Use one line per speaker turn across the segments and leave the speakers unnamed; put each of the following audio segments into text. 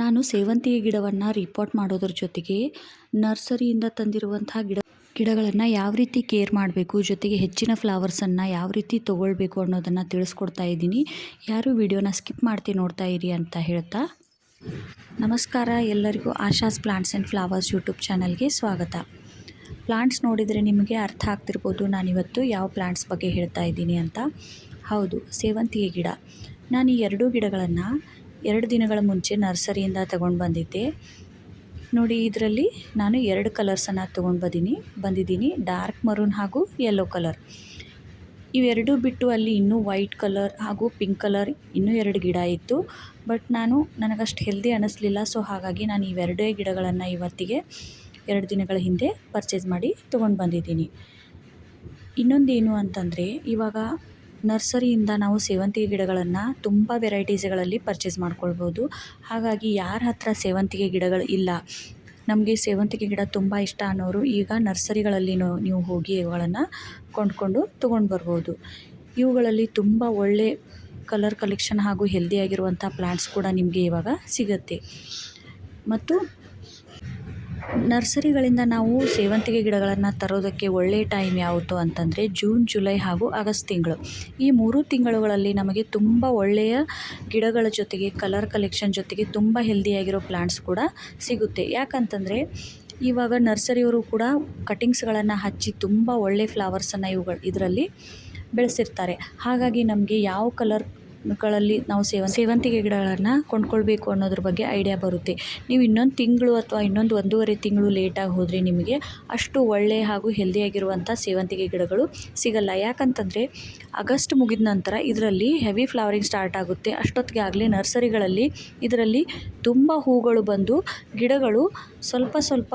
ನಾನು ಸೇವಂತಿಗೆ ಗಿಡವನ್ನು ರಿಪೋರ್ಟ್ ಮಾಡೋದ್ರ ಜೊತೆಗೆ ನರ್ಸರಿಯಿಂದ ತಂದಿರುವಂತಹ ಗಿಡ ಗಿಡಗಳನ್ನು ಯಾವ ರೀತಿ ಕೇರ್ ಮಾಡಬೇಕು, ಜೊತೆಗೆ ಹೆಚ್ಚಿನ ಫ್ಲವರ್ಸನ್ನು ಯಾವ ರೀತಿ ತೊಗೊಳ್ಬೇಕು ಅನ್ನೋದನ್ನು ತಿಳಿಸ್ಕೊಡ್ತಾ ಇದ್ದೀನಿ. ಯಾರು ವಿಡಿಯೋನ ಸ್ಕಿಪ್ ಮಾಡ್ತಿ ನೋಡ್ತಾ ಇರಿ ಅಂತ ಹೇಳ್ತಾ. ನಮಸ್ಕಾರ, ಎಲ್ಲರಿಗೂ Asha's plants and flowers YouTube ಚಾನಲ್ಗೆ ಸ್ವಾಗತ. ಪ್ಲಾಂಟ್ಸ್ ನೋಡಿದರೆ ನಿಮಗೆ ಅರ್ಥ ಆಗ್ತಿರ್ಬೋದು ನಾನಿವತ್ತು ಯಾವ ಪ್ಲಾಂಟ್ಸ್ ಬಗ್ಗೆ ಹೇಳ್ತಾ ಇದ್ದೀನಿ ಅಂತ. ಹೌದು, ಸೇವಂತಿಗೆ ಗಿಡ. ನಾನು ಈ ಎರಡೂ ಗಿಡಗಳನ್ನು ಎರಡು ದಿನಗಳ ಮುಂಚೆ ನರ್ಸರಿಯಿಂದ ತಗೊಂಡು ಬಂದಿದ್ದೆ. ನೋಡಿ, ಇದರಲ್ಲಿ ನಾನು ಎರಡು ಕಲರ್ಸನ್ನು ತೊಗೊಂಡು ಬಂದೀನಿ, ಬಂದಿದ್ದೀನಿ. ಡಾರ್ಕ್ ಮರೂನ್ ಹಾಗೂ ಯೆಲ್ಲೋ ಕಲರ್. ಇವೆರಡೂ ಬಿಟ್ಟು ಅಲ್ಲಿ ಇನ್ನೂ ವೈಟ್ ಕಲರ್ ಹಾಗೂ ಪಿಂಕ್ ಕಲರ್ ಇನ್ನೂ ಎರಡು ಗಿಡ ಇತ್ತು. ಬಟ್ ನಾನು ನನಗಷ್ಟು ಹೆಲ್ದಿ ಅನ್ನಿಸ್ಲಿಲ್ಲ ಸೊ ಹಾಗಾಗಿ ನಾನು ಇವೆರಡೇ ಗಿಡಗಳನ್ನು ಇವತ್ತಿಗೆ ಎರಡು ದಿನಗಳ ಹಿಂದೆ ಪರ್ಚೇಸ್ ಮಾಡಿ ತೊಗೊಂಡು ಬಂದಿದ್ದೀನಿ. ಇನ್ನೊಂದೇನು ಅಂತಂದರೆ, ಇವಾಗ ನರ್ಸರಿಯಿಂದ ನಾವು ಸೇವಂತಿಗೆ ಗಿಡಗಳನ್ನು ತುಂಬ ವೆರೈಟೀಸ್ಗಳಲ್ಲಿ ಪರ್ಚೇಸ್ ಮಾಡ್ಕೊಳ್ಬೋದು. ಹಾಗಾಗಿ ಯಾರ ಹತ್ರ ಸೇವಂತಿಗೆ ಗಿಡಗಳು ಇಲ್ಲ, ನಮಗೆ ಸೇವಂತಿಗೆ ಗಿಡ ತುಂಬ ಇಷ್ಟ ಅನ್ನೋರು ಈಗ ನರ್ಸರಿಗಳಲ್ಲಿ ನೀವು ಹೋಗಿ ಇವುಗಳನ್ನು ಕೊಂಡ್ಕೊಂಡು ತೊಗೊಂಡು ಬರ್ಬೋದು. ಇವುಗಳಲ್ಲಿ ತುಂಬ ಒಳ್ಳೆ ಕಲರ್ ಕಲೆಕ್ಷನ್ ಹಾಗೂ ಹೆಲ್ದಿಯಾಗಿರುವಂಥ ಪ್ಲ್ಯಾಂಟ್ಸ್ ಕೂಡ ನಿಮಗೆ ಇವಾಗ ಸಿಗುತ್ತೆ. ಮತ್ತು ನರ್ಸರಿಗಳಿಂದ ನಾವು ಸೇವಂತಿಗೆ ಗಿಡಗಳನ್ನು ತರೋದಕ್ಕೆ ಒಳ್ಳೆಯ ಟೈಮ್ ಯಾವುದು ಅಂತಂದರೆ ಜೂನ್, ಜುಲೈ ಹಾಗೂ ಆಗಸ್ಟ್ ತಿಂಗಳು. ಈ ಮೂರು ತಿಂಗಳುಗಳಲ್ಲಿ ನಮಗೆ ತುಂಬ ಒಳ್ಳೆಯ ಗಿಡಗಳ ಜೊತೆಗೆ ಕಲರ್ ಕಲೆಕ್ಷನ್ ಜೊತೆಗೆ ತುಂಬ ಹೆಲ್ದಿಯಾಗಿರೋ ಪ್ಲ್ಯಾಂಟ್ಸ್ ಕೂಡ ಸಿಗುತ್ತೆ. ಯಾಕಂತಂದರೆ ಇವಾಗ ನರ್ಸರಿಯವರು ಕೂಡ ಕಟಿಂಗ್ಸ್ಗಳನ್ನು ಹಚ್ಚಿ ತುಂಬ ಒಳ್ಳೆ ಫ್ಲವರ್ಸನ್ನು ಇವುಗಳು ಇದರಲ್ಲಿ ಬೆಳೆಸಿರ್ತಾರೆ. ಹಾಗಾಗಿ ನಮಗೆ ಯಾವ ಕಲರ್ ಗಳಲ್ಲಿ ನಾವು ಸೇವಂತಿ, ಸೇವಂತಿಗೆ ಗಿಡಗಳನ್ನು ಕೊಂಡ್ಕೊಳ್ಬೇಕು ಅನ್ನೋದ್ರ ಬಗ್ಗೆ ಐಡಿಯಾ ಬರುತ್ತೆ. ನೀವು ಇನ್ನೊಂದು ತಿಂಗಳು ಅಥವಾ ಇನ್ನೊಂದು ಒಂದೂವರೆ ತಿಂಗಳು ಲೇಟಾಗಿ ಹೋದರೆ ನಿಮಗೆ ಅಷ್ಟು ಒಳ್ಳೆಯ ಹಾಗೂ ಹೆಲ್ದಿಯಾಗಿರುವಂಥ ಸೇವಂತಿಗೆ ಗಿಡಗಳು ಸಿಗಲ್ಲ. ಯಾಕಂತಂದರೆ ಆಗಸ್ಟ್ ಮುಗಿದ ನಂತರ ಇದರಲ್ಲಿ ಹೆವಿ ಫ್ಲವರಿಂಗ್ ಸ್ಟಾರ್ಟ್ ಆಗುತ್ತೆ. ಅಷ್ಟೊತ್ತಿಗೆ ಆಗಲೇ ನರ್ಸರಿಗಳಲ್ಲಿ ಇದರಲ್ಲಿ ತುಂಬ ಹೂಗಳು ಬಂದು ಗಿಡಗಳು ಸ್ವಲ್ಪ ಸ್ವಲ್ಪ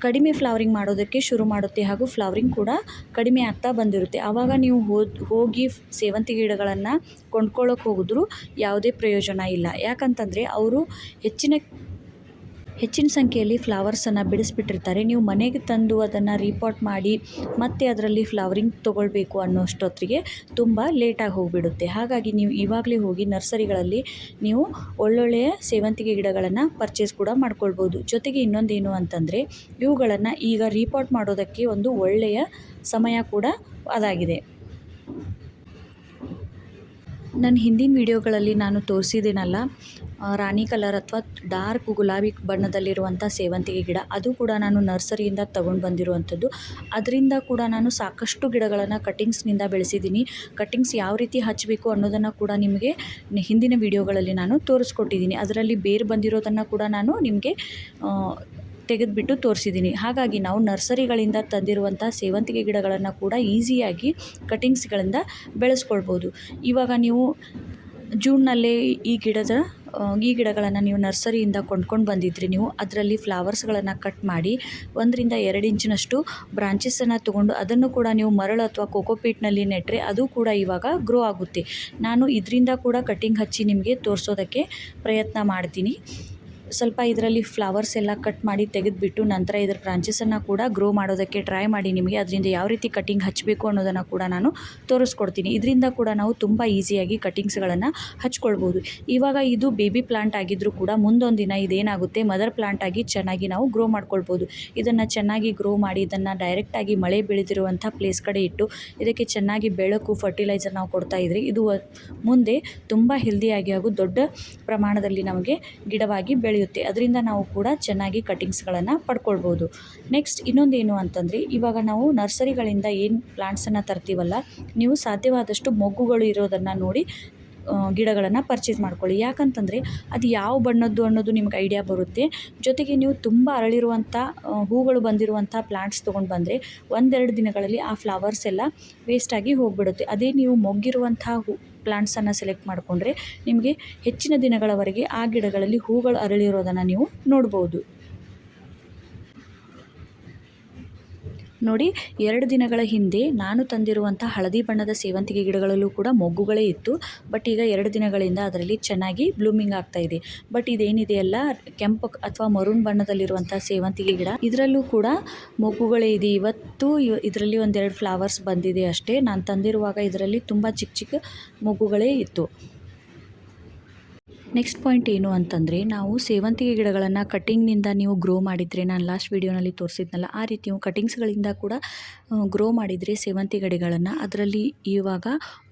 ಕಡಿಮೆ ಫ್ಲವರಿಂಗ್ ಮಾಡೋದಕ್ಕೆ ಶುರು ಮಾಡುತ್ತೆ ಹಾಗೂ ಫ್ಲವರಿಂಗ್ ಕೂಡ ಕಡಿಮೆ ಆಗ್ತಾ ಬಂದಿರುತ್ತೆ. ಆವಾಗ ನೀವು ಹೋಗಿ ಸೇವಂತಿಗೆ ಗಿಡಗಳನ್ನು ಕೊಂಡ್ಕೊಳ್ಳೋಕೆ ಹೋಗಿದ್ರು ಯಾವುದೇ ಪ್ರಯೋಜನ ಇಲ್ಲ. ಯಾಕಂತಂದರೆ ಅವರು ಹೆಚ್ಚಿನ ಹೆಚ್ಚಿನ ಸಂಖ್ಯೆಯಲ್ಲಿ ಫ್ಲವರ್ಸನ್ನು ಬಿಡಿಸ್ಬಿಟ್ಟಿರ್ತಾರೆ. ನೀವು ಮನೆಗೆ ತಂದು ಅದನ್ನು ರಿಪೋರ್ಟ್ ಮಾಡಿ ಮತ್ತೆ ಅದರಲ್ಲಿ ಫ್ಲವರಿಂಗ್ ತೊಗೊಳ್ಬೇಕು ಅನ್ನೋಷ್ಟೊತ್ತಿಗೆ ತುಂಬ ಲೇಟಾಗಿ ಹೋಗಿಬಿಡುತ್ತೆ. ಹಾಗಾಗಿ ನೀವು ಇವಾಗಲೇ ಹೋಗಿ ನರ್ಸರಿಗಳಲ್ಲಿ ನೀವು ಒಳ್ಳೊಳ್ಳೆಯ ಸೇವಂತಿಗೆ ಗಿಡಗಳನ್ನು ಪರ್ಚೇಸ್ ಕೂಡ ಮಾಡ್ಕೊಳ್ಬೋದು. ಜೊತೆಗೆ ಇನ್ನೊಂದೇನು ಅಂತಂದರೆ ಇವುಗಳನ್ನು ಈಗ ರೀಪಾಟ್ ಮಾಡೋದಕ್ಕೆ ಒಂದು ಒಳ್ಳೆಯ ಸಮಯ ಕೂಡ ಅದಾಗಿದೆ. ನನ್ನ ಹಿಂದಿನ ವೀಡಿಯೋಗಳಲ್ಲಿ ನಾನು ತೋರಿಸಿದ್ದೀನಲ್ಲ ರಾಣಿ ಕಲರ್ ಅಥವಾ ಡಾರ್ಕ್ ಗುಲಾಬಿ ಬಣ್ಣದಲ್ಲಿರುವಂಥ ಸೇವಂತಿಗೆ ಗಿಡ. ಅದು ಕೂಡ ನಾನು ನರ್ಸರಿಯಿಂದ ತಗೊಂಡು ಬಂದಿರುವಂಥದ್ದು. ಅದರಿಂದ ಕೂಡ ನಾನು ಸಾಕಷ್ಟು ಗಿಡಗಳನ್ನು ಕಟ್ಟಿಂಗ್ಸ್ನಿಂದ ಬೆಳೆಸಿದ್ದೀನಿ. ಕಟ್ಟಿಂಗ್ಸ್ ಯಾವ ರೀತಿ ಹಚ್ಚಬೇಕು ಅನ್ನೋದನ್ನು ಕೂಡ ನಿಮಗೆ ಹಿಂದಿನ ವೀಡಿಯೋಗಳಲ್ಲಿ ನಾನು ತೋರಿಸ್ಕೊಟ್ಟಿದ್ದೀನಿ. ಅದರಲ್ಲಿ ಬೇರು ಬಂದಿರೋದನ್ನು ಕೂಡ ನಾನು ನಿಮಗೆ ತೆಗೆದುಬಿಟ್ಟು ತೋರಿಸಿದ್ದೀನಿ. ಹಾಗಾಗಿ ನಾವು ನರ್ಸರಿಗಳಿಂದ ತಂದಿರುವಂಥ ಸೇವಂತಿಗೆ ಗಿಡಗಳನ್ನು ಕೂಡ ಈಸಿಯಾಗಿ ಕಟಿಂಗ್ಸ್ಗಳಿಂದ ಬೆಳೆಸ್ಕೊಳ್ಬೋದು. ಇವಾಗ ನೀವು ಜೂನ್ನಲ್ಲೇ ಈ ಗಿಡದ ಈ ಗಿಡಗಳನ್ನು ನೀವು ನರ್ಸರಿಯಿಂದ ಕೊಂಡ್ಕೊಂಡು ಬಂದಿದ್ರಿ, ನೀವು ಅದರಲ್ಲಿ ಫ್ಲವರ್ಸ್ಗಳನ್ನು ಕಟ್ ಮಾಡಿ ಒಂದರಿಂದ ಎರಡು ಇಂಚಿನಷ್ಟು ಬ್ರಾಂಚಸನ್ನು ತೊಗೊಂಡು ಅದನ್ನು ಕೂಡ ನೀವು ಮರಳು ಅಥವಾ ಕೋಕೋಪೀಟ್ನಲ್ಲಿ ನೆಟ್ಟರೆ ಅದು ಕೂಡ ಇವಾಗ ಗ್ರೋ ಆಗುತ್ತೆ. ನಾನು ಇದರಿಂದ ಕೂಡ ಕಟಿಂಗ್ ಹಚ್ಚಿ ನಿಮಗೆ ತೋರಿಸೋದಕ್ಕೆ ಪ್ರಯತ್ನ ಮಾಡ್ತೀನಿ. ಸ್ವಲ್ಪ ಇದರಲ್ಲಿ ಫ್ಲವರ್ಸ್ ಎಲ್ಲ ಕಟ್ ಮಾಡಿ ತೆಗೆದುಬಿಟ್ಟು ನಂತರ ಇದರ ಬ್ರಾಂಚಸನ್ನು ಕೂಡ ಗ್ರೋ ಮಾಡೋದಕ್ಕೆ ಟ್ರೈ ಮಾಡಿ ನಿಮಗೆ. ಅದರಿಂದ ಯಾವ ರೀತಿ ಕಟಿಂಗ್ ಹಚ್ಚಬೇಕು ಅನ್ನೋದನ್ನು ಕೂಡ ನಾನು ತೋರಿಸ್ಕೊಡ್ತೀನಿ. ಇದರಿಂದ ಕೂಡ ನಾವು ತುಂಬ ಈಸಿಯಾಗಿ ಕಟಿಂಗ್ಸ್ಗಳನ್ನು ಹಚ್ಕೊಳ್ಬೋದು. ಇವಾಗ ಇದು ಬೇಬಿ ಪ್ಲಾಂಟ್ ಆಗಿದ್ದರೂ ಕೂಡ ಮುಂದೊಂದು ದಿನ ಇದೇನಾಗುತ್ತೆ? ಮದರ್ ಪ್ಲಾಂಟ್ ಆಗಿ ಚೆನ್ನಾಗಿ ನಾವು ಗ್ರೋ ಮಾಡ್ಕೊಳ್ಬೋದು. ಇದನ್ನು ಚೆನ್ನಾಗಿ ಗ್ರೋ ಮಾಡಿ, ಇದನ್ನು ಡೈರೆಕ್ಟಾಗಿ ಮಳೆ ಬೆಳೆದಿರುವಂಥ ಪ್ಲೇಸ್ ಕಡೆ ಇಟ್ಟು, ಇದಕ್ಕೆ ಚೆನ್ನಾಗಿ ಬೆಳಕು ಫರ್ಟಿಲೈಸರ್ ನಾವು ಕೊಡ್ತಾ ಇದ್ದರೆ ಇದು ಮುಂದೆ ತುಂಬ ಹೆಲ್ದಿಯಾಗಿ ಹಾಗೂ ದೊಡ್ಡ ಪ್ರಮಾಣದಲ್ಲಿ ನಮಗೆ ಗಿಡವಾಗಿ ಬೆಳೆ ಬೆಳೆಯುತ್ತೆ. ಅದರಿಂದ ನಾವು ಕೂಡ ಚೆನ್ನಾಗಿ ಕಟಿಂಗ್ಸ್ಗಳನ್ನು ಪಡ್ಕೊಳ್ಬೋದು. ನೆಕ್ಸ್ಟ್ ಇನ್ನೊಂದೇನು ಅಂತಂದರೆ, ಇವಾಗ ನಾವು ನರ್ಸರಿಗಳಿಂದ ಏನು ಪ್ಲ್ಯಾಂಟ್ಸನ್ನು ತರ್ತೀವಲ್ಲ, ನೀವು ಸಾಧ್ಯವಾದಷ್ಟು ಮೊಗ್ಗುಗಳು ಇರೋದನ್ನು ನೋಡಿ ಗಿಡಗಳನ್ನು ಪರ್ಚೇಸ್ ಮಾಡ್ಕೊಳ್ಳಿ. ಯಾಕಂತಂದರೆ, ಅದು ಯಾವ ಬಣ್ಣದ್ದು ಅನ್ನೋದು ನಿಮ್ಗೆ ಐಡಿಯಾ ಬರುತ್ತೆ. ಜೊತೆಗೆ ನೀವು ತುಂಬ ಅರಳಿರುವಂಥ ಹೂಗಳು ಬಂದಿರುವಂಥ ಪ್ಲ್ಯಾಂಟ್ಸ್ ತೊಗೊಂಡು ಬಂದರೆ, ಒಂದೆರಡು ದಿನಗಳಲ್ಲಿ ಆ ಫ್ಲವರ್ಸ್ ಎಲ್ಲ ವೇಸ್ಟಾಗಿ ಹೋಗಿಬಿಡುತ್ತೆ. ಅದೇ ನೀವು ಮೊಗ್ಗಿರುವಂಥ ಹೂ ಪ್ಲಾಂಟ್ಸನ್ನು ಸೆಲೆಕ್ಟ್ ಮಾಡಿಕೊಂಡ್ರೆ ನಿಮಗೆ ಹೆಚ್ಚಿನ ದಿನಗಳವರೆಗೆ ಆ ಗಿಡಗಳಲ್ಲಿ ಹೂಗಳು ಅರಳಿರೋದನ್ನು ನೀವು ನೋಡ್ಬೋದು. ನೋಡಿ, ಎರಡು ದಿನಗಳ ಹಿಂದೆ ನಾನು ತಂದಿರುವಂಥ ಹಳದಿ ಬಣ್ಣದ ಸೇವಂತಿಗೆ ಗಿಡಗಳಲ್ಲೂ ಕೂಡ ಮೊಗ್ಗುಗಳೇ ಇತ್ತು. ಬಟ್ ಈಗ ಎರಡು ದಿನಗಳಿಂದ ಅದರಲ್ಲಿ ಚೆನ್ನಾಗಿ ಬ್ಲೂಮಿಂಗ್ ಆಗ್ತಾ ಇದೆ. ಬಟ್ ಇದೇನಿದೆಯಲ್ಲ ಕೆಂಪು ಅಥವಾ ಮರೂನ್ ಬಣ್ಣದಲ್ಲಿರುವಂಥ ಸೇವಂತಿಗೆ ಗಿಡ. ಇದರಲ್ಲೂ ಕೂಡ ಮೊಗ್ಗುಗಳೇ ಇದೆ. ಇವತ್ತು ಇದರಲ್ಲಿ ಒಂದೆರಡು ಫ್ಲವರ್ಸ್ ಬಂದಿದೆ ಅಷ್ಟೇ. ನಾನು ತಂದಿರುವಾಗ ಇದರಲ್ಲಿ ತುಂಬ ಚಿಕ್ಕ ಚಿಕ್ಕ ಮೊಗ್ಗುಗಳೇ ಇತ್ತು. ನೆಕ್ಸ್ಟ್ ಪಾಯಿಂಟ್ ಏನು ಅಂತಂದರೆ, ನಾವು ಸೇವಂತಿಗೆ ಗಿಡಗಳನ್ನು ಕಟ್ಟಿಂಗ್ನಿಂದ ನೀವು ಗ್ರೋ ಮಾಡಿದರೆ, ನಾನು ಲಾಸ್ಟ್ ವೀಡಿಯೋನಲ್ಲಿ ತೋರಿಸಿದ್ನಲ್ಲ, ಆ ರೀತಿ ನೀವು ಕಟಿಂಗ್ಸ್ಗಳಿಂದ ಕೂಡ ಗ್ರೋ ಮಾಡಿದರೆ ಸೇವಂತಿಗೆ ಗಿಡಗಳನ್ನು ಅದರಲ್ಲಿ ಇವಾಗ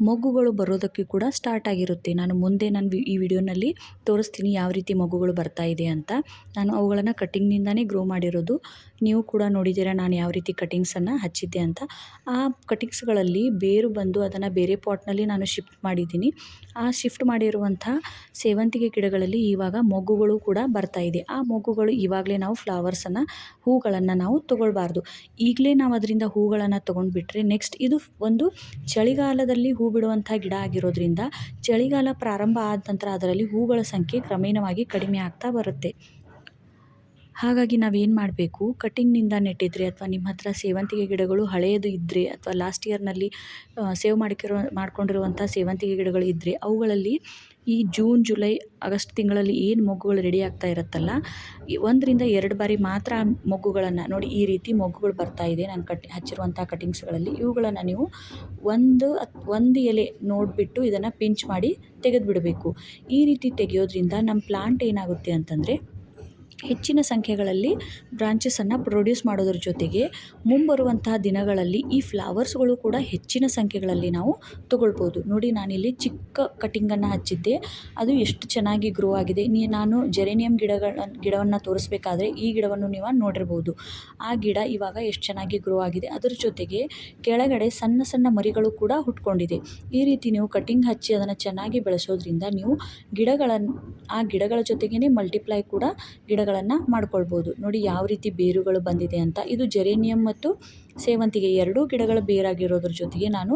ಮೊಗ್ಗುಗಳು ಬರೋದಕ್ಕೆ ಕೂಡ ಸ್ಟಾರ್ಟ್ ಆಗಿರುತ್ತೆ. ನಾನು ಮುಂದೆ ನಾನು ಈ ವಿಡಿಯೋನಲ್ಲಿ ತೋರಿಸ್ತೀನಿ ಯಾವ ರೀತಿ ಮೊಗ್ಗುಗಳು ಬರ್ತಾ ಇದೆ ಅಂತ. ನಾನು ಅವುಗಳನ್ನು ಕಟ್ಟಿಂಗ್ನಿಂದನೇ ಗ್ರೋ ಮಾಡಿರೋದು. ನೀವು ಕೂಡ ನೋಡಿದ್ದೀರ ನಾನು ಯಾವ ರೀತಿ ಕಟಿಂಗ್ಸನ್ನು ಹಚ್ಚಿದ್ದೆ ಅಂತ. ಆ ಕಟಿಂಗ್ಸ್ಗಳಲ್ಲಿ ಬೇರು ಬಂದು ಅದನ್ನು ಬೇರೆ ಪಾಟ್ನಲ್ಲಿ ನಾನು ಶಿಫ್ಟ್ ಮಾಡಿದ್ದೀನಿ. ಆ ಶಿಫ್ಟ್ ಮಾಡಿರುವಂಥ ಸೇವಂತಿಗೆ ಗಿಡಗಳಲ್ಲಿ ಇವಾಗ ಮೊಗ್ಗುಗಳು ಕೂಡ ಬರ್ತಾ ಇದೆ. ಆ ಮೊಗ್ಗುಗಳು ಇವಾಗಲೇ ನಾವು ಫ್ಲವರ್ಸನ್ನು, ಹೂಗಳನ್ನು ನಾವು ತೊಗೊಳ್ಬಾರ್ದು. ಈಗಲೇ ನಾವು ಅದರಿಂದ ಹೂಗಳನ್ನು ತೊಗೊಂಡ್ಬಿಟ್ರೆ ನೆಕ್ಸ್ಟ್ ಇದು ಒಂದು ಚಳಿಗಾಲದಲ್ಲಿ ಹೂ ಬಿಡುವಂಥ ಗಿಡ ಆಗಿರೋದ್ರಿಂದ, ಚಳಿಗಾಲ ಪ್ರಾರಂಭ ಆದ ನಂತರ ಅದರಲ್ಲಿ ಹೂಗಳ ಸಂಖ್ಯೆ ಕ್ರಮೇಣವಾಗಿ ಕಡಿಮೆ ಆಗ್ತಾ ಬರುತ್ತೆ. ಹಾಗಾಗಿ ನಾವೇನು ಮಾಡಬೇಕು? ಕಟಿಂಗ್ನಿಂದ ನೆಟ್ಟಿದ್ರೆ ಅಥವಾ ನಿಮ್ಮ ಹತ್ತಿರ ಸೇವಂತಿಗೆ ಗಿಡಗಳು ಹಳೆಯದು ಇದ್ದರೆ ಅಥವಾ ಲಾಸ್ಟ್ ಇಯರ್ನಲ್ಲಿ ಸೇವ್ ಮಾಡ್ಕಿರೋ ಮಾಡ್ಕೊಂಡಿರುವಂಥ ಸೇವಂತಿಗೆ ಗಿಡಗಳು ಇದ್ದರೆ ಅವುಗಳಲ್ಲಿ ಈ ಜೂನ್, ಜುಲೈ, ಆಗಸ್ಟ್ ತಿಂಗಳಲ್ಲಿ ಏನು ಮೊಗ್ಗುಗಳು ರೆಡಿ ಆಗ್ತಾ ಇರುತ್ತಲ್ಲ ಒಂದರಿಂದ ಎರಡು ಬಾರಿ ಮಾತ್ರ ಮೊಗ್ಗುಗಳನ್ನು ನೋಡಿ ಈ ರೀತಿ ಮೊಗ್ಗುಗಳು ಬರ್ತಾ ಇದೆ ನಾನು ಕಟ್ ಹಚ್ಚಿರುವಂಥ ಕಟಿಂಗ್ಸ್ಗಳಲ್ಲಿ. ಇವುಗಳನ್ನು ನೀವು ಒಂದು ಒಂದು ಎಲೆ ನೋಡಿಬಿಟ್ಟು ಇದನ್ನು ಪಿಂಚ್ ಮಾಡಿ ತೆಗೆದುಬಿಡಬೇಕು. ಈ ರೀತಿ ತೆಗೆಯೋದ್ರಿಂದ ನಮ್ಮ ಪ್ಲಾಂಟ್ ಏನಾಗುತ್ತೆ ಅಂತಂದರೆ ಹೆಚ್ಚಿನ ಸಂಖ್ಯೆಗಳಲ್ಲಿ ಬ್ರಾಂಚಸನ್ನು ಪ್ರೊಡ್ಯೂಸ್ ಮಾಡೋದ್ರ ಜೊತೆಗೆ ಮುಂಬರುವಂತಹ ದಿನಗಳಲ್ಲಿ ಈ ಫ್ಲವರ್ಸ್ಗಳು ಕೂಡ ಹೆಚ್ಚಿನ ಸಂಖ್ಯೆಗಳಲ್ಲಿ ನಾವು ತೊಗೊಳ್ಬೋದು. ನೋಡಿ, ನಾನಿಲ್ಲಿ ಚಿಕ್ಕ ಕಟಿಂಗನ್ನು ಹಚ್ಚಿದ್ದೆ. ಅದು ಎಷ್ಟು ಚೆನ್ನಾಗಿ ಗ್ರೋ ಆಗಿದೆ. ನೀ, ನಾನು ಜೆರೇನಿಯಂ ಗಿಡಗಳ, ಗಿಡವನ್ನು ತೋರಿಸ್ಬೇಕಾದ್ರೆ ಈ ಗಿಡವನ್ನು ನೀವು ನೋಡಿರ್ಬೋದು. ಆ ಗಿಡ ಇವಾಗ ಎಷ್ಟು ಚೆನ್ನಾಗಿ ಗ್ರೋ ಆಗಿದೆ. ಅದರ ಜೊತೆಗೆ ಕೆಳಗಡೆ ಸಣ್ಣ ಸಣ್ಣ ಮರಿಗಳು ಕೂಡ ಹುಟ್ಕೊಂಡಿದೆ. ಈ ರೀತಿ ನೀವು ಕಟಿಂಗ್ ಹಚ್ಚಿ ಅದನ್ನು ಚೆನ್ನಾಗಿ ಬೆಳೆಸೋದ್ರಿಂದ ನೀವು ಗಿಡಗಳನ್ನು ಆ ಗಿಡಗಳ ಜೊತೆಗೇ ಮಲ್ಟಿಪ್ಲೈ ಕೂಡ ಗಿಡಗಳನ್ನು ಮಾಡ್ಕೊಳ್ಬೋದು. ನೋಡಿ ಯಾವ ರೀತಿ ಬೇರುಗಳು ಬಂದಿದೆ ಅಂತ. ಇದು ಜೆರೇನಿಯಂ ಮತ್ತು ಸೇವಂತಿಗೆ ಎರಡೂ ಗಿಡಗಳ ಬೇರಾಗಿರೋದ್ರ ಜೊತೆಗೆ ನಾನು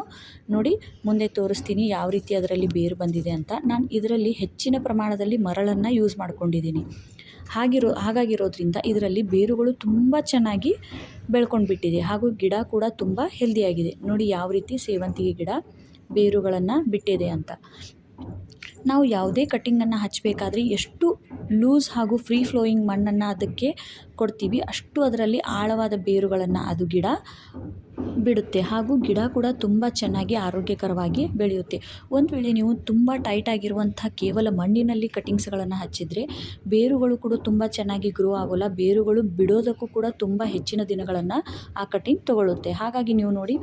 ನೋಡಿ ಮುಂದೆ ತೋರಿಸ್ತೀನಿ ಯಾವ ರೀತಿ ಅದರಲ್ಲಿ ಬೇರು ಬಂದಿದೆ ಅಂತ. ನಾನು ಇದರಲ್ಲಿ ಹೆಚ್ಚಿನ ಪ್ರಮಾಣದಲ್ಲಿ ಮರಳನ್ನು ಯೂಸ್ ಮಾಡ್ಕೊಂಡಿದ್ದೀನಿ. ಹಾಗಿರೋ, ಹಾಗಾಗಿರೋದ್ರಿಂದ ಇದರಲ್ಲಿ ಬೇರುಗಳು ತುಂಬ ಚೆನ್ನಾಗಿ ಬೆಳ್ಕೊಂಡು ಬಿಟ್ಟಿದೆ ಹಾಗೂ ಗಿಡ ಕೂಡ ತುಂಬ ಹೆಲ್ದಿಯಾಗಿದೆ ನೋಡಿ ಯಾವ ರೀತಿ ಸೇವಂತಿಗೆ ಗಿಡ ಬೇರುಗಳನ್ನು ಬಿಟ್ಟಿದೆ ಅಂತ. ನಾವು ಯಾವುದೇ ಕಟ್ಟಿಂಗನ್ನು ಹಚ್ಚಬೇಕಾದ್ರೆ ಎಷ್ಟು ಲೂಸ್ ಹಾಗೂ ಫ್ರೀ ಫ್ಲೋಯಿಂಗ್ ಮಣ್ಣನ್ನು ಅದಕ್ಕೆ ಕೊಡ್ತೀವಿ. ಅಷ್ಟು ಅದರಲ್ಲಿ ಆಳವಾದ ಬೇರುಗಳನ್ನು ಅದು ಗಿಡ ಬಿಡುತ್ತೆ. ಹಾಗೂ ಗಿಡ ಕೂಡ ತುಂಬ ಚೆನ್ನಾಗಿ ಆರೋಗ್ಯಕರವಾಗಿ ಬೆಳೆಯುತ್ತೆ. ಒಂದು ವೇಳೆ ನೀವು ತುಂಬ ಟೈಟ್ ಆಗಿರುವಂಥ ಕೇವಲ ಮಣ್ಣಿನಲ್ಲಿ ಕಟಿಂಗ್ಸ್ಗಳನ್ನು ಹಚ್ಚಿದರೆ ಬೇರುಗಳು ಕೂಡ ತುಂಬ ಚೆನ್ನಾಗಿ ಗ್ರೋ ಆಗೋಲ್ಲ. ಬೇರುಗಳು ಬಿಡೋದಕ್ಕೂ ಕೂಡ ತುಂಬ ಹೆಚ್ಚಿನ ದಿನಗಳನ್ನು ಆ ಕಟಿಂಗ್ ತಗೊಳ್ಳುತ್ತೆ ಹಾಗಾಗಿ ನೀವು ನೋಡಿ,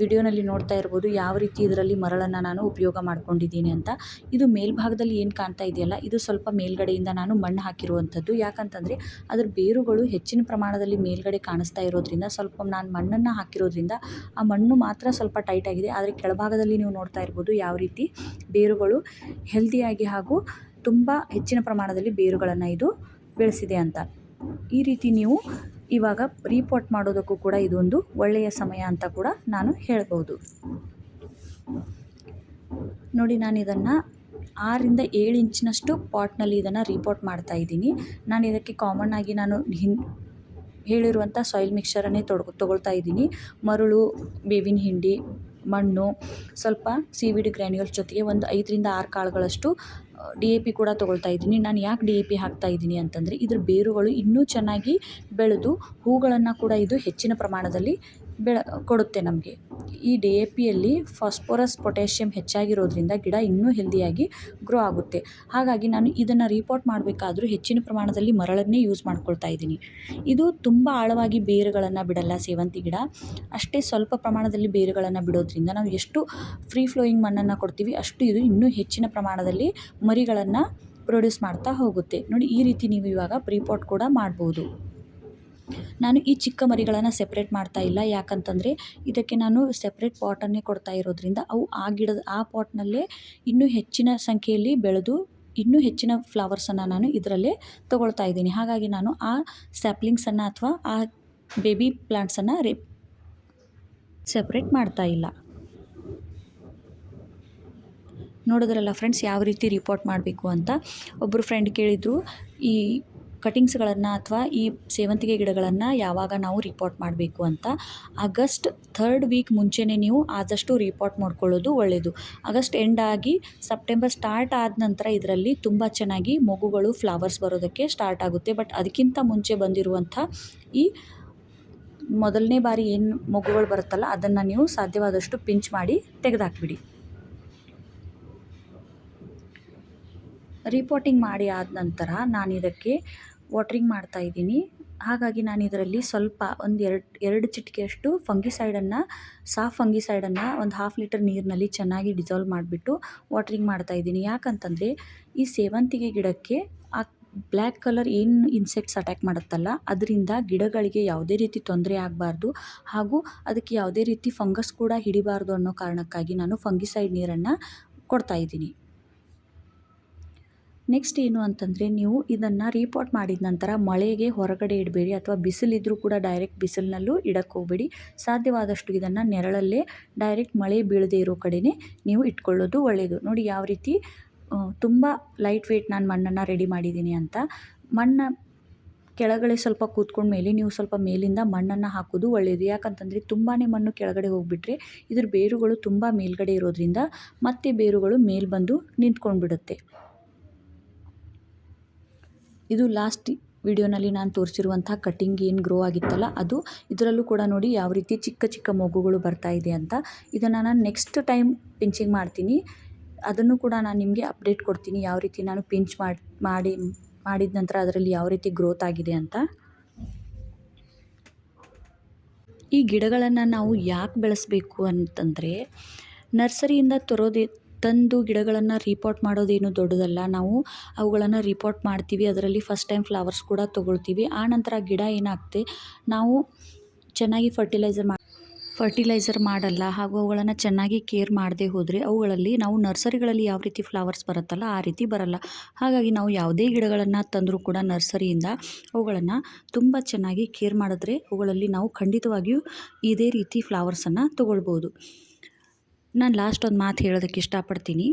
ವಿಡಿಯೋನಲ್ಲಿ ನೋಡ್ತಾ ಇರ್ಬೋದು ಯಾವ ರೀತಿ ಇದರಲ್ಲಿ ಮರಳನ್ನು ನಾನು ಉಪಯೋಗ ಮಾಡ್ಕೊಂಡಿದ್ದೀನಿ ಅಂತ. ಇದು ಮೇಲ್ಭಾಗದಲ್ಲಿ ಏನು ಕಾಣ್ತಾ ಇದೆಯಲ್ಲ, ಇದು ಸ್ವಲ್ಪ ಮೇಲ್ಗಡೆಯಿಂದ ನಾನು ಮಣ್ಣು ಹಾಕಿರುವಂಥದ್ದು. ಯಾಕಂತಂದರೆ ಅದರ ಬೇರುಗಳು ಹೆಚ್ಚಿನ ಪ್ರಮಾಣದಲ್ಲಿ ಮೇಲ್ಗಡೆ ಕಾಣಿಸ್ತಾ ಇರೋದ್ರಿಂದ ಸ್ವಲ್ಪ ನಾನು ಮಣ್ಣನ್ನು ಹಾಕಿರೋದ್ರಿಂದ ಆ ಮಣ್ಣು ಮಾತ್ರ ಸ್ವಲ್ಪ ಟೈಟ್ ಆಗಿದೆ. ಆದರೆ ಕೆಳಭಾಗದಲ್ಲಿ ನೀವು ನೋಡ್ತಾ ಇರ್ಬೋದು ಯಾವ ರೀತಿ ಬೇರುಗಳು ಹೆಲ್ದಿಯಾಗಿ ಹಾಗೂ ತುಂಬ ಹೆಚ್ಚಿನ ಪ್ರಮಾಣದಲ್ಲಿ ಬೇರುಗಳನ್ನು ಇದು ಬೆಳೆಸಿದೆ ಅಂತ. ಈ ರೀತಿ ನೀವು ಇವಾಗ ರೀಪೋರ್ಟ್ ಮಾಡೋದಕ್ಕೂ ಕೂಡ ಇದೊಂದು ಒಳ್ಳೆಯ ಸಮಯ ಅಂತ ಕೂಡ ನಾನು ಹೇಳ್ಬೋದು. ನೋಡಿ ನಾನು ಇದನ್ನು ಆರರಿಂದ ಏಳು ಇಂಚಿನಷ್ಟು ಪಾಟ್ನಲ್ಲಿ ಇದನ್ನು ರೀಪಾಟ್ ಮಾಡ್ತಾ ಇದ್ದೀನಿ. ನಾನು ಇದಕ್ಕೆ ಕಾಮನ್ ಆಗಿ ನಾನು ಹಿನ್, ಹೇಳಿರುವಂಥ ಸಾಯಿಲ್ ಮಿಕ್ಸ್ಚರನ್ನೇ ತೊಡ್ಕೊ ತೊಗೊಳ್ತಾ ಇದ್ದೀನಿ. ಮರಳು, ಬೇವಿನ ಹಿಂಡಿ, ಮಣ್ಣು, ಸ್ವಲ್ಪ ಸೀವಿಡ್ ಗ್ರ್ಯಾನ್ಯೂಲ್ಸ್ ಜೊತೆಗೆ ಒಂದು ಐದರಿಂದ ಆರು ಕಾಳುಗಳಷ್ಟು ಡಿ ಎ ಪಿ ಕೂಡ ತೊಗೊಳ್ತಾ ಇದ್ದೀನಿ. ನಾನು ಯಾಕೆ ಡಿ ಎ ಪಿ ಹಾಕ್ತಾ ಇದ್ದೀನಿ ಅಂತಂದರೆ ಇದ್ರ ಬೇರುಗಳು ಇನ್ನೂ ಚೆನ್ನಾಗಿ ಬೆಳೆದು ಹೂಗಳನ್ನು ಕೂಡ ಇದು ಹೆಚ್ಚಿನ ಪ್ರಮಾಣದಲ್ಲಿ ಬೆಳೆ ಕೊಡುತ್ತೆ ನಮಗೆ. ಈ ಡಿ ಎ ಪಿಯಲ್ಲಿ ಫಾಸ್ಫೋರಸ್ ಪೊಟ್ಯಾಷಿಯಮ್ ಹೆಚ್ಚಾಗಿರೋದ್ರಿಂದ ಗಿಡ ಇನ್ನೂ ಹೆಲ್ದಿಯಾಗಿ ಗ್ರೋ ಆಗುತ್ತೆ. ಹಾಗಾಗಿ ನಾನು ಇದನ್ನು ರಿಪೋರ್ಟ್ ಮಾಡಬೇಕಾದ್ರೂ ಹೆಚ್ಚಿನ ಪ್ರಮಾಣದಲ್ಲಿ ಮರಳನ್ನೇ ಯೂಸ್ ಮಾಡ್ಕೊಳ್ತಾ ಇದ್ದೀನಿ. ಇದು ತುಂಬ ಆಳವಾಗಿ ಬೇರುಗಳನ್ನು ಬಿಡಲ್ಲ ಸೇವಂತಿ ಗಿಡ. ಅಷ್ಟೇ ಸ್ವಲ್ಪ ಪ್ರಮಾಣದಲ್ಲಿ ಬೇರುಗಳನ್ನು ಬಿಡೋದ್ರಿಂದ ನಾವು ಎಷ್ಟು ಫ್ರೀ ಫ್ಲೋಯಿಂಗ್ ಮಣ್ಣನ್ನು ಕೊಡ್ತೀವಿ ಅಷ್ಟು ಇದು ಇನ್ನೂ ಹೆಚ್ಚಿನ ಪ್ರಮಾಣದಲ್ಲಿ ಮರಿಗಳನ್ನು ಪ್ರೊಡ್ಯೂಸ್ ಮಾಡ್ತಾ ಹೋಗುತ್ತೆ. ನೋಡಿ ಈ ರೀತಿ ನೀವು ಇವಾಗ ಪ್ರೀಪೋಟ್ ಕೂಡ ಮಾಡ್ಬೋದು. ನಾನು ಈ ಚಿಕ್ಕ ಮರಿಗಳನ್ನು ಸೆಪ್ರೇಟ್ ಮಾಡ್ತಾ ಇಲ್ಲ. ಯಾಕಂತಂದರೆ ಇದಕ್ಕೆ ನಾನು ಸೆಪ್ರೇಟ್ ಪಾಟನ್ನೇ ಕೊಡ್ತಾ ಇರೋದ್ರಿಂದ ಅವು ಆ ಗಿಡದ ಆ ಪಾಟ್ನಲ್ಲೇ ಇನ್ನೂ ಹೆಚ್ಚಿನ ಸಂಖ್ಯೆಯಲ್ಲಿ ಬೆಳೆದು ಇನ್ನೂ ಹೆಚ್ಚಿನ ಫ್ಲವರ್ಸನ್ನು ನಾನು ಇದರಲ್ಲೇ ತೊಗೊಳ್ತಾ ಇದ್ದೀನಿ. ಹಾಗಾಗಿ ನಾನು ಆ ಸ್ಯಾಪ್ಲಿಂಗ್ಸನ್ನು ಅಥವಾ ಆ ಬೇಬಿ ಪ್ಲಾಂಟ್ಸನ್ನು ರೆ ಸೆಪ್ರೇಟ್ ಮಾಡ್ತಾ ಇಲ್ಲ. ನೋಡಿದ್ರಲ್ಲ ಫ್ರೆಂಡ್ಸ್ ಯಾವ ರೀತಿ ರಿಪೋರ್ಟ್ ಮಾಡಬೇಕು ಅಂತ? ಒಬ್ಬರು ಫ್ರೆಂಡ್ ಕೇಳಿದರು ಈ ಕಟಿಂಗ್ಸ್ಗಳನ್ನು ಅಥವಾ ಈ ಸೇವಂತಿಗೆ ಗಿಡಗಳನ್ನು ಯಾವಾಗ ನಾವು ರಿಪೋರ್ಟ್ ಮಾಡಬೇಕು ಅಂತ ಆಗಸ್ಟ್ ಥರ್ಡ್ ವೀಕ್ ಮುಂಚೆನೇ ನೀವು ಆದಷ್ಟು ರಿಪೋರ್ಟ್ ಮಾಡ್ಕೊಳ್ಳೋದು ಒಳ್ಳೆಯದು ಆಗಸ್ಟ್ ಎಂಡ್ ಆಗಿ ಸೆಪ್ಟೆಂಬರ್ ಸ್ಟಾರ್ಟ್ ಆದ ನಂತರ ಇದರಲ್ಲಿ ತುಂಬ ಚೆನ್ನಾಗಿ ಮಗುಗಳು ಫ್ಲವರ್ಸ್ ಬರೋದಕ್ಕೆ ಸ್ಟಾರ್ಟ್ ಆಗುತ್ತೆ. ಬಟ್ ಅದಕ್ಕಿಂತ ಮುಂಚೆ ಬಂದಿರುವಂಥ ಈ ಮೊದಲನೇ ಬಾರಿ ಏನು ಮಗುಗಳು ಬರುತ್ತಲ್ಲ ಅದನ್ನು ನೀವು ಸಾಧ್ಯವಾದಷ್ಟು ಪಿಂಚ್ ಮಾಡಿ ತೆಗೆದಾಕ್ಬಿಡಿ. ರಿಪೋರ್ಟಿಂಗ್ ಮಾಡಿ ಆದ ನಂತರ ನಾನು ಇದಕ್ಕೆ ವಾಟ್ರಿಂಗ್ ಮಾಡ್ತಾಯಿದ್ದೀನಿ ಹಾಗಾಗಿ ನಾನು ಇದರಲ್ಲಿ ಸ್ವಲ್ಪ ಒಂದು ಎರಡು ಎರಡು ಚಿಟಿಕೆಯಷ್ಟು ಫಂಗಿಸೈಡನ್ನು ಸಾಫ್ ಫಂಗಿಸೈಡನ್ನು ಒಂದು ಹಾಫ್ ಲೀಟರ್ ನೀರಿನಲ್ಲಿ ಚೆನ್ನಾಗಿ ಡಿಸಾಲ್ವ್ ಮಾಡಿಬಿಟ್ಟು ವಾಟ್ರಿಂಗ್ ಮಾಡ್ತಾಯಿದ್ದೀನಿ ಯಾಕಂತಂದರೆ ಈ ಸೇವಂತಿಗೆ ಗಿಡಕ್ಕೆ ಆ ಬ್ಲ್ಯಾಕ್ ಕಲರ್ ಏನು ಇನ್ಸೆಕ್ಟ್ಸ್ ಅಟ್ಯಾಕ್ ಮಾಡುತ್ತಲ್ಲ, ಅದರಿಂದ ಗಿಡಗಳಿಗೆ ಯಾವುದೇ ರೀತಿ ತೊಂದರೆ ಆಗಬಾರ್ದು ಹಾಗೂ ಅದಕ್ಕೆ ಯಾವುದೇ ರೀತಿ ಫಂಗಸ್ ಕೂಡ ಹಿಡಿಬಾರ್ದು ಅನ್ನೋ ಕಾರಣಕ್ಕಾಗಿ ನಾನು ಫಂಗಿಸೈಡ್ ನೀರನ್ನು ಕೊಡ್ತಾಯಿದ್ದೀನಿ ನೆಕ್ಸ್ಟ್ ಏನು ಅಂತಂದರೆ ನೀವು ಇದನ್ನು ರೀಪಾಟ್ ಮಾಡಿದ ನಂತರ ಮಳೆಗೆ ಹೊರಗಡೆ ಇಡಬೇಡಿ ಅಥವಾ ಬಿಸಿಲಿದ್ರೂ ಕೂಡ ಡೈರೆಕ್ಟ್ ಬಿಸಿಲಿನಲ್ಲೂ ಇಡಕ್ಕೆ ಹೋಗಬೇಡಿ. ಸಾಧ್ಯವಾದಷ್ಟು ಇದನ್ನು ನೆರಳಲ್ಲೇ ಡೈರೆಕ್ಟ್ ಮಳೆ ಬೀಳದೇ ಇರೋ ಕಡೆಯೇ ನೀವು ಇಟ್ಕೊಳ್ಳೋದು ಒಳ್ಳೆಯದು ನೋಡಿ ಯಾವ ರೀತಿ ತುಂಬ ಲೈಟ್ ವೆಯ್ಟ್ ನಾನು ಮಣ್ಣನ್ನು ರೆಡಿ ಮಾಡಿದ್ದೀನಿ ಅಂತ. ಮಣ್ಣು ಕೆಳಗಡೆ ಸ್ವಲ್ಪ ಕೂತ್ಕೊಂಡ ಮೇಲೆ ನೀವು ಸ್ವಲ್ಪ ಮೇಲಿಂದ ಮಣ್ಣನ್ನು ಹಾಕೋದು ಒಳ್ಳೆಯದು ಯಾಕಂತಂದರೆ ತುಂಬಾ ಮಣ್ಣು ಕೆಳಗಡೆ ಹೋಗಿಬಿಟ್ರೆ ಇದ್ರ ಬೇರುಗಳು ತುಂಬ ಮೇಲ್ಗಡೆ ಇರೋದ್ರಿಂದ ಮತ್ತೆ ಬೇರುಗಳು ಮೇಲೆ ಬಂದು ನಿಂತ್ಕೊಂಡ್ಬಿಡುತ್ತೆ. ಇದು ಲಾಸ್ಟ್ ವಿಡಿಯೋನಲ್ಲಿ ನಾನು ತೋರಿಸಿರುವಂಥ ಕಟ್ಟಿಂಗ್ ಏನು ಗ್ರೋ ಆಗಿತ್ತಲ್ಲ, ಅದು ಇದರಲ್ಲೂ ಕೂಡ ನೋಡಿ ಯಾವ ರೀತಿ ಚಿಕ್ಕ ಚಿಕ್ಕ ಮೊಗ್ಗುಗಳು ಬರ್ತಾ ಇದೆ ಅಂತ. ಇದನ್ನು ನಾನು ನೆಕ್ಸ್ಟ್ ಟೈಮ್ ಪಿಂಚಿಂಗ್ ಮಾಡ್ತೀನಿ. ಅದನ್ನು ಕೂಡ ನಾನು ನಿಮಗೆ ಅಪ್ಡೇಟ್ ಕೊಡ್ತೀನಿ ಯಾವ ರೀತಿ ನಾನು ಪಿಂಚ್ ಮಾಡಿ ಮಾಡಿ, ಮಾಡಿದ ನಂತರ ಅದರಲ್ಲಿ ಯಾವ ರೀತಿ ಗ್ರೋತ್ ಆಗಿದೆ ಅಂತ. ಈ ಗಿಡಗಳನ್ನು ನಾವು ಯಾಕೆ ಬೆಳೆಸಬೇಕು ಅಂತಂದರೆ, ನರ್ಸರಿಯಿಂದ ತರೋದೇ ತಂದು ಗಿಡಗಳನ್ನು ರಿಪೋರ್ಟ್ ಮಾಡೋದೇನು ದೊಡ್ಡದಲ್ಲ. ನಾವು ಅವುಗಳನ್ನು ರಿಪೋರ್ಟ್ ಮಾಡ್ತೀವಿ. ಅದರಲ್ಲಿ ಫಸ್ಟ್ ಟೈಮ್ ಫ್ಲವರ್ಸ್ ಕೂಡ ತೊಗೊಳ್ತೀವಿ. ಆ ನಂತರ ಗಿಡ ಏನಾಗುತ್ತೆ ನಾವು ಚೆನ್ನಾಗಿ ಫರ್ಟಿಲೈಸರ್ ಮಾಡಿ ಫರ್ಟಿಲೈಸರ್ ಮಾಡಲ್ಲ. ಹಾಗೂ ಅವುಗಳನ್ನು ಚೆನ್ನಾಗಿ ಕೇರ್ ಮಾಡದೆ ಹೋದರೆ ಅವುಗಳಲ್ಲಿ ನಾವು ನರ್ಸರಿಗಳಲ್ಲಿ ಯಾವ ರೀತಿ ಫ್ಲವರ್ಸ್ ಬರುತ್ತಲ್ಲ, ಆ ರೀತಿ ಬರಲ್ಲ. ಹಾಗಾಗಿ ನಾವು ಯಾವುದೇ ಗಿಡಗಳನ್ನು ತಂದರೂ ಕೂಡ ನರ್ಸರಿಯಿಂದ ಅವುಗಳನ್ನು ತುಂಬ ಚೆನ್ನಾಗಿ ಕೇರ್ ಮಾಡಿದ್ರೆ ಅವುಗಳಲ್ಲಿ ನಾವು ಖಂಡಿತವಾಗಿಯೂ ಇದೇ ರೀತಿ ಫ್ಲವರ್ಸನ್ನು ತೊಗೊಳ್ಬೋದು. ನಾನು ಲಾಸ್ಟ್ ಒಂದು ಮಾತು ಹೇಳೋದಕ್ಕೆ ಇಷ್ಟಪಡ್ತೀನಿ.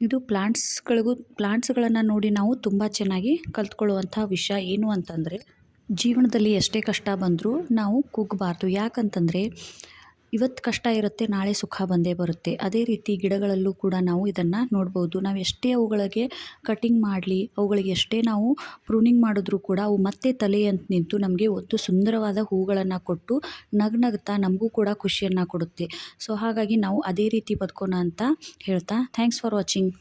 ಇದು ಪ್ಲಾಂಟ್ಸ್ಗಳಿಗೂ ಪ್ಲಾಂಟ್ಸ್ಗಳನ್ನು ನೋಡಿ ನಾವು ತುಂಬ ಚೆನ್ನಾಗಿ ಕಲ್ತ್ಕೊಳ್ಳುವಂಥ ವಿಷಯ ಏನು ಅಂತಂದರೆ, ಜೀವನದಲ್ಲಿ ಎಷ್ಟೇ ಕಷ್ಟ ಬಂದರೂ ನಾವು ಕುಗ್ಗಬಾರ್ದು ಯಾಕಂತಂದರೆ ಇವತ್ತು ಕಷ್ಟ ಇರುತ್ತೆ, ನಾಳೆ ಸುಖ ಬಂದೇ ಬರುತ್ತೆ. ಅದೇ ರೀತಿ ಗಿಡಗಳಲ್ಲೂ ಕೂಡ ನಾವು ಇದನ್ನು ನೋಡ್ಬೋದು. ನಾವು ಎಷ್ಟೇ ಅವುಗಳಿಗೆ ಕಟಿಂಗ್ ಮಾಡಲಿ, ಅವುಗಳಿಗೆ ಎಷ್ಟೇ ನಾವು ಪ್ರೂನಿಂಗ್ ಮಾಡಿದ್ರೂ ಕೂಡ ಅವು ಮತ್ತೆ ತಲೆ ಅಂತ ನಿಂತು ನಮಗೆ ಒಂದು ಸುಂದರವಾದ ಹೂಗಳನ್ನು ಕೊಟ್ಟು ನಗ್ನಗ್ತಾ ನಮಗೂ ಕೂಡ ಖುಷಿಯನ್ನು ಕೊಡುತ್ತೆ. ಸೊ ಹಾಗಾಗಿ ನಾವು ಅದೇ ರೀತಿ ಬದುಕೋಣ ಅಂತ ಹೇಳ್ತಾ ಥ್ಯಾಂಕ್ಸ್ ಫಾರ್ ವಾಚಿಂಗ್